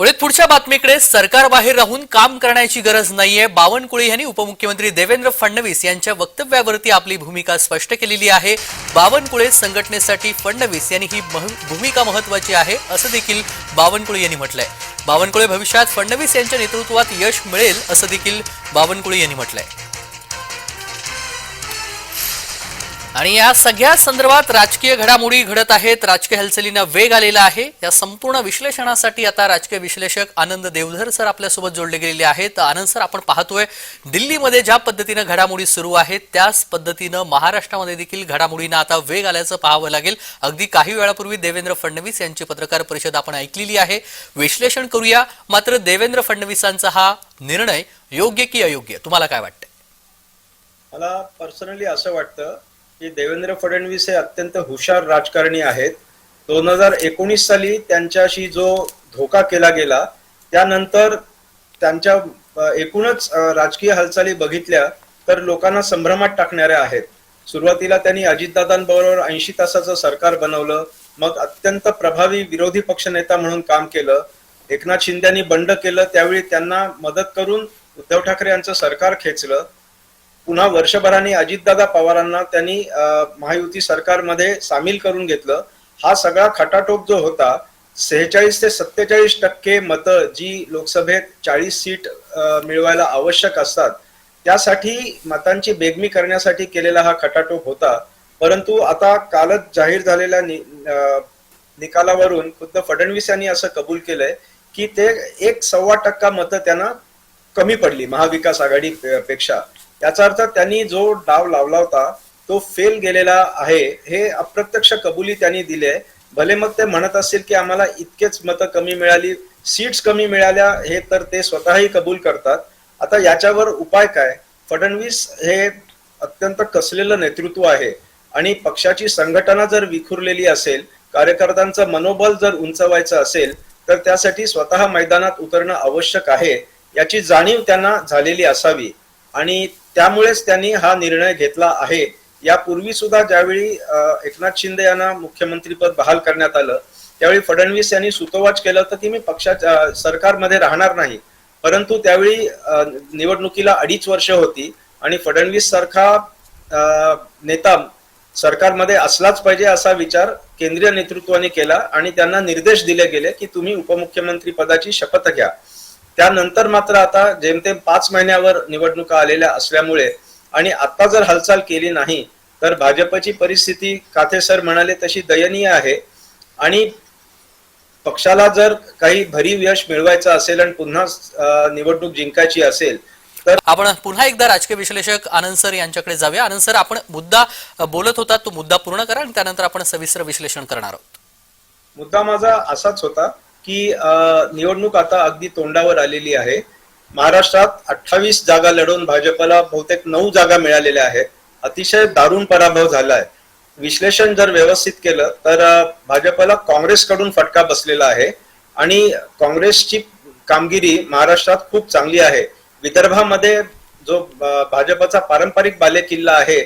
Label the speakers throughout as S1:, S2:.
S1: पुढे पुढच्या बातमीकडे सरकार बाहेर राहून काम करण्याची गरज नाहीये. बावनकुळे यांनी उपमुख्यमंत्री देवेंद्र फडणवीस यांच्या वक्तव्यावरती आपली भूमिका स्पष्ट केलेली आहे. बावनकुळे संघटनेसाठी फडणवीस यांनी ही मह- भूमिका महत्वाची आहे असं देखील बावनकुळे यांनी म्हटलंय. बावनकुळे भविष्यात फडणवीस यांच्या नेतृत्वात यश मिळेल असं देखील बावनकुळे यांनी म्हटलंय. आणि या सगळ्या संदर्भात राजकीय घडामोडी घडत आहेत. राजकीय हालचालींना वेग आलेला आहे. या संपूर्ण विश्लेषणासाठी आता राजकीय विश्लेषक आनंद देवधर सर आपल्यासोबत जोडले गेलेले आहेत. आनंद सर आपण पाहतोय दिल्लीमध्ये ज्या पद्धतीनं घडामोडी सुरू आहेत त्याच पद्धतीनं महाराष्ट्रामध्ये देखील घडामोडींना आता वेग आल्याचं पाहावं लागेल. अगदी काही वेळापूर्वी देवेंद्र फडणवीस यांची पत्रकार परिषद आपण ऐकलेली आहे. विश्लेषण करूया. मात्र देवेंद्र फडणवीसांचा हा निर्णय योग्य की अयोग्य? तुम्हाला काय वाटतं
S2: मला पर्सनली असं वाटतं की देवेंद्र फडणवीस हे अत्यंत हुशार राजकारणी आहेत. दोन हजार एकोणीस साली त्यांच्याशी जो धोका केला गेला त्यानंतर त्यांच्या एकूणच राजकीय हालचाली बघितल्या तर लोकांना संभ्रमात टाकणाऱ्या आहेत. सुरुवातीला त्यांनी अजितदादांबरोबर ऐंशी तासाचं सरकार बनवलं मग अत्यंत प्रभावी विरोधी पक्षनेता म्हणून काम केलं. एकनाथ शिंद्यांनी बंड केलं त्यावेळी त्यांना मदत करून उद्धव ठाकरे यांचं सरकार खेचलं. पुन्हा वर्षभराने अजितदादा पवारांना त्यांनी महायुती सरकारमध्ये सामील करून घेतलं. हा सगळा खटाटोप जो होता सेहेचाळीस ते सत्तेचाळीस टक्के मतं जी लोकसभेत चाळीस सीट मिळवायला आवश्यक असतात त्यासाठी मतांची बेगमी करण्यासाठी केलेला हा खटाटोप होता. परंतु आता कालच जाहीर झालेल्या नि- निकालावरून खुद्द फडणवीस यांनी असं कबूल केलंय की ते एक सव्वा टक्का मतं त्यांना कमी पडली महाविकास आघाडी पेक्षा याचा अर्थ त्यांनी जो डाव लावला होता तो फेल गेलेला आहे हे अप्रत्यक्ष कबुली त्यांनी दिले भले मग ते म्हणत असतील की आम्हाला इतकेच मतं कमी मिळाली सीट्स कमी मिळाल्या हे तर ते स्वतःही कबूल करतात. आता याच्यावर उपाय काय? फडणवीस हे अत्यंत कसलेलं नेतृत्व आहे आणि पक्षाची संघटना जर विखुरलेली असेल कार्यकर्त्यांचं मनोबल जर उंचवायचं असेल तर त्यासाठी स्वतः मैदानात उतरणं आवश्यक आहे याची जाणीव त्यांना झालेली असावी. आणि त्यामुळेच त्यांनी हा निर्णय घेतला आहे. यापूर्वी सुद्धा ज्यावेळी एकनाथ शिंदे यांना मुख्यमंत्रीपद बहाल करण्यात आलं त्यावेळी फडणवीस यांनी सुतोवाच केलं होतं की मी पक्षाच्या सरकारमध्ये राहणार नाही. परंतु त्यावेळी निवडणुकीला अडीच वर्ष होती आणि फडणवीस सारखा नेता सरकारमध्ये असलाच पाहिजे असा विचार केंद्रीय नेतृत्वाने केला आणि त्यांना निर्देश दिले गेले की तुम्ही उपमुख्यमंत्री पदाची शपथ घ्या. त्यानंतर मात्र आता जेमतेम पाच महिन्यावर निवडणुका आलेल्या असल्यामुळे आणि आता जर हालचाल केली नाही तर भाजपची परिस्थिती काथे सर म्हणाले तशी दयनीय आहे. आणि पक्षाला जर काही भरीव यश मिळवायचं असेल आणि पुन्हा निवडणूक जिंकायची असेल तर
S1: आपण पुन्हा एकदा राजकीय विश्लेषक आनंद सर यांच्याकडे जाऊया. आनंद सर आपण मुद्दा बोलत होता तो मुद्दा पूर्ण करा आणि त्यानंतर आपण सविस्तर विश्लेषण करणार आहोत.
S2: मुद्दा माझा असाच होता. की निवडणूक आता अगदी तोंडावर आलेली आहे. महाराष्ट्रात अठ्ठावीस जागा लढवून भाजपला बहुतेक नऊ जागा मिळालेल्या आहेत. अतिशय दारुण पराभव झालाय. विश्लेषण जर व्यवस्थित केलं तर भाजपला काँग्रेसकडून फटका बसलेला आहे. आणि काँग्रेसची कामगिरी महाराष्ट्रात खूप चांगली आहे. विदर्भामध्ये जो भाजपचा पारंपरिक बालेकिल्ला आहे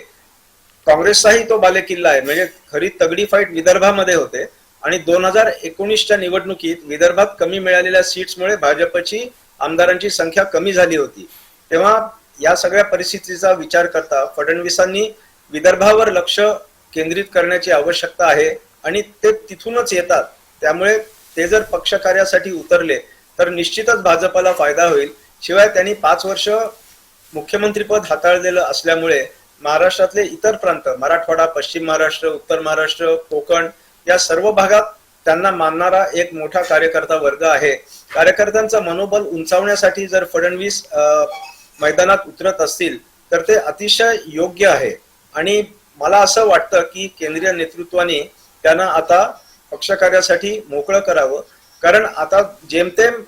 S2: काँग्रेसचाही तो बालेकिल्ला आहे. म्हणजे खरी तगडी फाईट विदर्भामध्ये होते. आणि दोन हजार एकोणीसच्या निवडणुकीत विदर्भात कमी मिळालेल्या सीट्समुळे भाजपची आमदारांची संख्या कमी झाली होती. तेव्हा या सगळ्या परिस्थितीचा विचार करता फडणवीसांनी विदर्भावर लक्ष केंद्रित करण्याची आवश्यकता आहे आणि ते तिथूनच येतात. त्यामुळे ते जर पक्षकार्यासाठी उतरले तर निश्चितच भाजपला फायदा होईल. शिवाय त्यांनी पाच वर्ष मुख्यमंत्रीपद हाताळलेलं असल्यामुळे महाराष्ट्रातले इतर प्रांत मराठवाडा पश्चिम महाराष्ट्र उत्तर महाराष्ट्र कोकण या सर्व भागात त्यांना मानणारा एक मोठा कार्यकर्ता वर्ग आहे. कार्यकर्त्यांचं मनोबल उंचावण्यासाठी जर फडणवीस मैदानात उतरत असतील तर ते अतिशय योग्य आहे. आणि मला असं वाटतं की केंद्रीय नेतृत्वाने त्यांना आता पक्षकार्यासाठी मोकळं करावं. कारण आता जेमतेम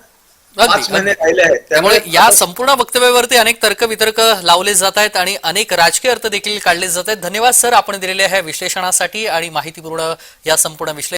S2: पाच महिने राहिले आहेत.
S1: त्यामुळे या संपूर्ण वक्तव्यावरती अनेक तर्क वितर्क लावले जात आहेत आणि अनेक राजकीय अर्थ देखील काढले जात आहेत. धन्यवाद सर आपण दिलेल्या ह्या विश्लेषणासाठी आणि माहितीपूर्ण या संपूर्ण विश्लेषण